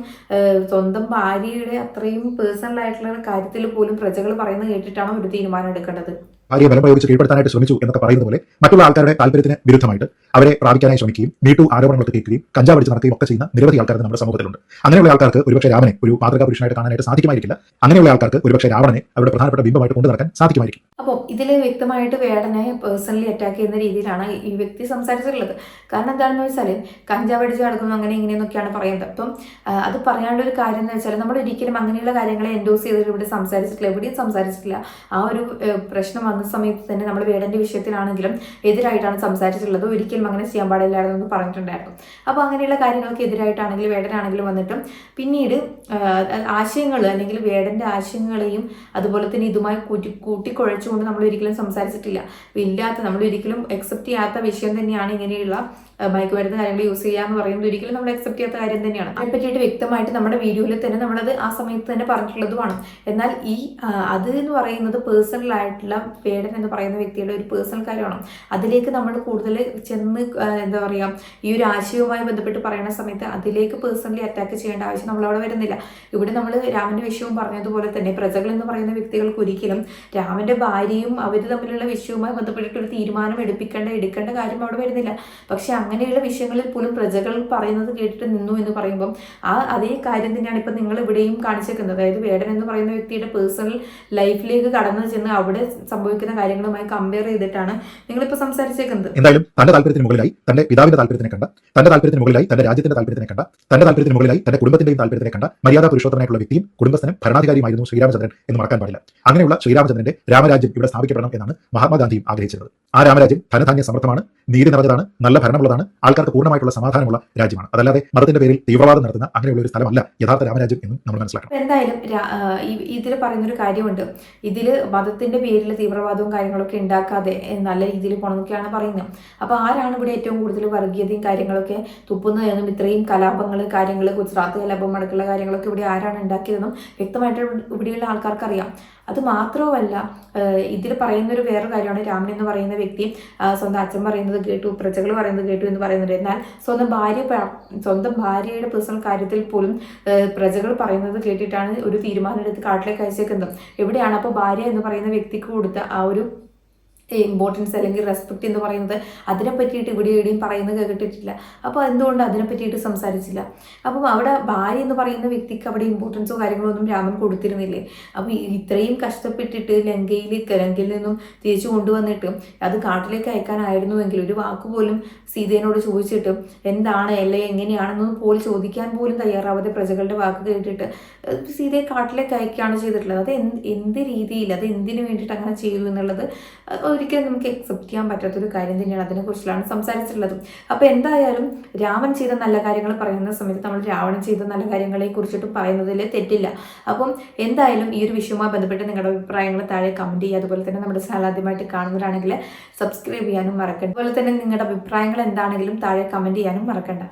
സ്വന്തം ഭാര്യയുടെ അത്രയും പേഴ്സണൽ ആയിട്ടുള്ള കാര്യത്തിൽ പോലും പ്രജകൾ പറയുന്നത് കേട്ടിട്ടാണ് ഒരു തീരുമാനം എടുക്കേണ്ടത്? ഭാര്യയെ ബലം പ്രയോഗിച്ച് കീഴ്പ്പെടുത്താനായിട്ട് ശ്രമിച്ചു എന്നൊക്കെ പറയുന്ന പോലെ മറ്റുള്ള ആൾക്കാരുടെ താല്പര്യത്തിന് വിരുദ്ധമായിട്ട് അവരെ പ്രാപിക്കാനായി ശ്രമിക്കുകയും മീട്ടു ആരോപണങ്ങളൊക്കെ കേൾക്കുകയും കഞ്ചാവ് അടിച്ച് നടക്കുകയും ഒക്കെ ചെയ്യുന്ന നിരവധി ആൾക്കാർ നമ്മുടെ സമൂഹത്തിലുണ്ട്. അങ്ങനെയുള്ള ആൾക്കാർക്ക് ഒരുപക്ഷെ രാമനെ ഒരു മാതൃകാ പുരുഷനായിട്ട് കാണാനായിട്ട് സാധിക്കുമായിരിക്കില്ല. അങ്ങനെയുള്ള ആൾക്കാർക്ക് ഒരുപക്ഷെ രാവണനെ അവരുടെ പ്രധാനപ്പെട്ട ബിംബമായിട്ട് കൊണ്ടു നടക്കാൻ സാധിക്കുമായിരിക്കും. അപ്പോൾ ഇതിൽ വ്യക്തമായിട്ട് വേടനെ പേഴ്സണലി അറ്റാക്ക് ചെയ്യുന്ന രീതിയിലാണ് ഈ വ്യക്തി സംസാരിച്ചിട്ടുള്ളത്. കാരണം എന്താണെന്ന് വെച്ചാൽ കഞ്ചാവ് അടിച്ച് നടക്കുന്നു അങ്ങനെ ഇങ്ങനെയെന്നൊക്കെയാണ് പറയുന്നത്. അപ്പം അത് പറയാനുള്ള ഒരു കാര്യം എന്ന് വെച്ചാൽ നമ്മൾ ഒരിക്കലും അങ്ങനെയുള്ള കാര്യങ്ങളെ എൻഡോസ് ചെയ്തിട്ട് ഇവിടെ സംസാരിച്ചിട്ടില്ല എവിടെയും സംസാരിച്ചിട്ടില്ല. ആ ഒരു പ്രശ്നം വന്ന സമയത്ത് തന്നെ നമ്മൾ വേടന്റെ വിഷയത്തിലാണെങ്കിലും എതിരായിട്ടാണ് സംസാരിച്ചിട്ടുള്ളത്. ഒരിക്കലും അങ്ങനെ ചെയ്യാൻ പാടില്ലായിരുന്നു എന്ന് പറഞ്ഞിട്ടുണ്ടായിരുന്നു. അപ്പോൾ അങ്ങനെയുള്ള കാര്യങ്ങൾക്ക് എതിരായിട്ടാണെങ്കിലും വേടനാണെങ്കിലും വന്നിട്ടും പിന്നീട് ആശയങ്ങൾ അല്ലെങ്കിൽ വേടന്റെ ആശയങ്ങളെയും അതുപോലെ തന്നെ ഇതുമായി കൂട്ടി കൂട്ടിക്കുഴച്ചുകൊണ്ട് നമ്മൾ ഒരിക്കലും സംസാരിച്ചിട്ടില്ല. ഇല്ലാത്ത നമ്മൾ ഒരിക്കലും അക്സെപ്റ്റ് ചെയ്യാത്ത വിഷയം തന്നെയാണ് ഇങ്ങനെയുള്ള മയക്കുമരുന്ന് കാര്യങ്ങൾ യൂസ് ചെയ്യുക എന്ന് പറയുന്നത് ഒരിക്കലും നമ്മൾ അക്സെപ്റ്റ് ചെയ്യാത്ത കാര്യം തന്നെയാണ്. അതിനെ പറ്റിയിട്ട് വ്യക്തമായിട്ട് നമ്മുടെ വീഡിയോയിൽ തന്നെ നമ്മളത് ആ സമയത്ത് തന്നെ പറഞ്ഞിട്ടുള്ളതുമാണ്. എന്നാൽ ഈ അത് എന്ന് പറയുന്നത് പേഴ്സണൽ ആയിട്ടുള്ള പേടൻ എന്ന് പറയുന്ന വ്യക്തിയുടെ ഒരു പേഴ്സണൽ കാര്യമാണ്. അതിലേക്ക് നമ്മൾ കൂടുതൽ ചെന്ന് എന്താ പറയുക ഈ ഒരു ആശയവുമായി ബന്ധപ്പെട്ട് പറയുന്ന സമയത്ത് അതിലേക്ക് പേഴ്സണലി അറ്റാക്ക് ചെയ്യേണ്ട ആവശ്യം നമ്മളവിടെ വരുന്നില്ല. ഇവിടെ നമ്മൾ രാമന്റെ വിഷയവും പറഞ്ഞതുപോലെ തന്നെ പ്രജകൾ എന്ന് പറയുന്ന വ്യക്തികൾക്ക് ഒരിക്കലും രാമന്റെ ഭാര്യയും അവർ തമ്മിലുള്ള വിഷയവുമായി ബന്ധപ്പെട്ടിട്ട് ഒരു തീരുമാനം എടുപ്പിക്കേണ്ട എടുക്കേണ്ട കാര്യം അവിടെ വരുന്നില്ല. പക്ഷെ അങ്ങനെയുള്ള വിഷയങ്ങളിൽ പോലും പ്രജകൾ പറയുന്നത് കേട്ടിട്ട് നിന്നു എന്ന് പറയുമ്പം ആ അതേ കാര്യം തന്നെയാണ് ഇപ്പം നിങ്ങൾ ഇവിടെയും കാണിച്ചേക്കുന്നത്. അതായത് വേടൻ എന്ന് പറയുന്ന വ്യക്തിയുടെ പേഴ്സണൽ ലൈഫിലേക്ക് കടന്നു ചെന്ന് അവിടെ സംഭവിക്കുന്ന കാര്യങ്ങളുമായി കമ്പയർ ചെയ്തിട്ടാണ് നിങ്ങളിപ്പോൾ സംസാരിച്ചേക്കുന്നത്. എന്തായാലും തന്റെ താല്പര്യത്തിന് മുകളിലായി തന്റെ പിതാവിന്റെ താല്പര്യത്തിനെ കണ്ട തന്റെ താല്പര്യത്തിന് മുകളിലായി തന്റെ രാജ്യത്തിന്റെ താല്പര്യത്തിനെ കണ്ട തന്റെ താല്പര്യത്തിന് മുകളിലായി തന്റെ കുടുംബത്തിന്റെയും താല്പര്യത്തിനെ കണ്ട മര്യാദ പുരുഷോത്തമനായിട്ടുള്ള വ്യക്തിയും കുടുംബസ്ഥനും ഭരണാധികാരിയുമായിരുന്നു ശ്രീരാമചന്ദ്രൻ എന്ന് മറക്കാൻ പാടില്ല. അങ്ങനെയുള്ള ശ്രീരാമചന്ദ്രന്റെ രാമരാജ്യം ഇവിടെ സ്ഥാപിക്കപ്പെടണം എന്നാണ് മഹാത്മാഗാന്ധിയും ആഗ്രഹിച്ചിരുന്നത്. ആ രാമരാജ്യം ധനധാന്യ സമർത്ഥമാണ് നീതി നിറഞ്ഞതാണ് നല്ല ഭരണമുള്ളതാണ്. ആൾക്കാർക്ക് പൂർണമായിട്ടുള്ള സമാധാനമുള്ള രാജ്യമാണ്. അതല്ലാതെ മതത്തിന്റെ പേരിൽ തീവ്രവാദം നടത്തുന്ന അങ്ങനെയുള്ള ഒരു സ്ഥലമല്ല യഥാർത്ഥ രാമരാജ്യം എന്ന് നമ്മൾ മനസ്സിലാക്കണം. എന്തായാലും ഇതിൽ പറയുന്നൊരു കാര്യമുണ്ട്. ഇതിൽ മതത്തിന്റെ പേരിൽ തീവ്രവാദവും കാര്യങ്ങളൊക്കെ ഉണ്ടാക്കാതെ നല്ല രീതിയിൽ പോകണമെന്നൊക്കെയാണ് പറയുന്നത് അപ്പൊ ആരാണ് ഇവിടെ ഏറ്റവും കൂടുതൽ വർഗീയതയും കാര്യങ്ങളൊക്കെ തുപ്പുന്നതെന്നും ഇത്രയും കലാപങ്ങൾ കാര്യങ്ങൾ ഗുജറാത്ത് കലാപം അടക്കമുള്ള കാര്യങ്ങളൊക്കെ ഇവിടെ ആരാണ് ഉണ്ടാക്കിയതെന്നും വ്യക്തമായിട്ട് ഇവിടെയുള്ള ആൾക്കാർക്ക് അറിയാം അത് മാത്രവുമല്ല ഇതിൽ പറയുന്ന ഒരു വേറൊരു കാര്യമാണ് രാമൻ എന്ന് പറയുന്ന വ്യക്തി സ്വന്തം അച്ഛൻ പറയുന്നത് കേട്ടു പ്രജകൾ പറയുന്നത് കേട്ടു എന്ന് പറയുന്നത് എന്നാൽ സ്വന്തം ഭാര്യ സ്വന്തം ഭാര്യയുടെ പേഴ്സണൽ കാര്യത്തിൽ പോലും പ്രജകൾ പറയുന്നത് കേട്ടിട്ടാണ് ഒരു തീരുമാനം എടുത്ത് കാട്ടിലേക്ക് അയച്ചേക്കുന്നത്. എവിടെയാണ് അപ്പോൾ ഭാര്യ എന്ന് പറയുന്ന വ്യക്തിക്ക് കൊടുത്ത ആ ഒരു ഇമ്പോർട്ടൻസ് അല്ലെങ്കിൽ റെസ്പെക്ട് എന്ന് പറയുന്നത് അതിനെ പറ്റിയിട്ട് ഇവിടെ എവിടെയും പറയുന്നത് കേട്ടിട്ടില്ല. അപ്പോൾ എന്തുകൊണ്ട് അതിനെ പറ്റിയിട്ട് സംസാരിച്ചില്ല? അപ്പം അവിടെ ഭാര്യ എന്ന് പറയുന്ന വ്യക്തിക്ക് അവിടെ ഇമ്പോർട്ടൻസോ കാര്യങ്ങളോ ഒന്നും രാമൻ കൊടുത്തിരുന്നില്ലേ? അപ്പോൾ ഇത്രയും കഷ്ടപ്പെട്ടിട്ട് ലങ്കയിൽ ലങ്കയിൽ നിന്നും തിരിച്ചു കൊണ്ടുവന്നിട്ട് അത് കാട്ടിലേക്ക് അയക്കാനായിരുന്നുവെങ്കിൽ ഒരു വാക്ക് പോലും സീതേനോട് ചോദിച്ചിട്ട് എന്താണ് അല്ലെ എങ്ങനെയാണെന്ന് പോലും ചോദിക്കാൻ പോലും തയ്യാറാവാതെ പ്രജകളുടെ വാക്ക് കേട്ടിട്ട് സീതയെ കാട്ടിലേക്ക് അയക്കുകയാണ് ചെയ്തിട്ടുള്ളത്. അത് എന്ത് രീതിയിൽ അത് എന്തിനു വേണ്ടിയിട്ട് അങ്ങനെ ചെയ്തു എന്നുള്ളത് ഒരിക്കലും നമുക്ക് അക്സെപ്റ്റ് ചെയ്യാൻ പറ്റാത്തൊരു കാര്യം തന്നെയാണ് അതിനെ അതിനെക്കുറിച്ചിലാണ് സംസാരിച്ചിട്ടുള്ളത്. അപ്പോൾ എന്തായാലും രാമൻ ചെയ്ത നല്ല കാര്യങ്ങൾ പറയുന്ന സമയത്ത് നമ്മൾ രാവണൻ ചെയ്ത നല്ല കാര്യങ്ങളെ കുറിച്ചിട്ട് പറയുന്നതിൽ തെറ്റില്ല. അപ്പം എന്തായാലും ഈ ഒരു വിഷയവുമായി ബന്ധപ്പെട്ട് നിങ്ങളുടെ അഭിപ്രായങ്ങൾ താഴെ കമന്റ് ചെയ്യുക. അതുപോലെ തന്നെ നമ്മുടെ ചാനൽ ആദ്യമായിട്ട് കാണുന്നവരാണെങ്കിൽ സബ്സ്ക്രൈബ് ചെയ്യാനും മറക്കണ്ട. അതുപോലെ തന്നെ നിങ്ങളുടെ അഭിപ്രായങ്ങൾ എന്താണെങ്കിലും താഴെ കമന്റ് ചെയ്യാനും മറക്കണ്ട.